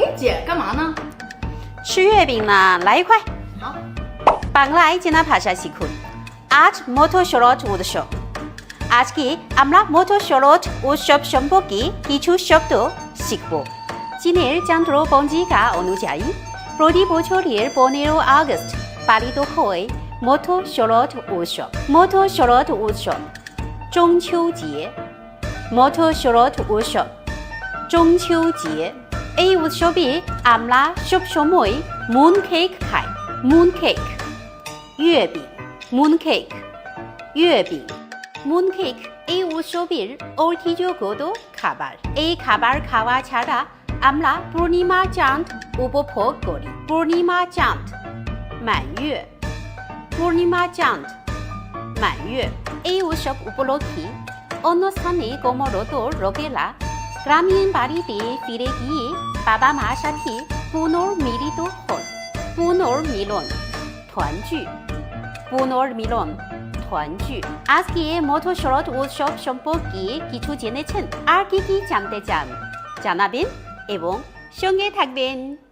哎，姐干嘛呢？吃月饼呢，来一块。好， বাংলায় চেনা ভাষা শিখুন আজ মথো শরৎ উৎসব আজকে আমরা মথো শরৎ উৎসব সম্পর্কে কিছু শব্দ শিখব চীনের চন্দ্র পঞ্জিকা অনুযায়ী প্রতি বছরের পনেরো আগস্ট পালিত হয় মথো শরৎ উৎসব মথো শরৎ উৎসব জং秋节মথো শরৎ উৎসব জং秋节 এই উৎসবে আমরা সবসময় মুন কেক খাই mooncake 月饼 mooncake 月饼 mooncake এই উৎসবের ঐতিহ্যগত খাবার এই খাবার খাওয়া ছাড়া আমরা পূর্ণিমা চাঁদ উপভোগ করি পূর্ণিমা চাঁদ 满月 পূর্ণিমা চাঁদ 满月 এই উৎসব উপলক্ষে অন্য স্থানে কর্মরত লোকেরা গ্রামীণ বাড়িতে ফিরে গিয়ে বাবা মা সাথে পুনর্মিলিত হন। পুনর্মিলন মিলন পুনর্মিলন জি আজকে মধু শরৎ উৎসব সম্পর্কে কিছু জেনেছেন। আর কি কি জানতে চান, জানাবেন এবং সঙ্গে থাকবেন।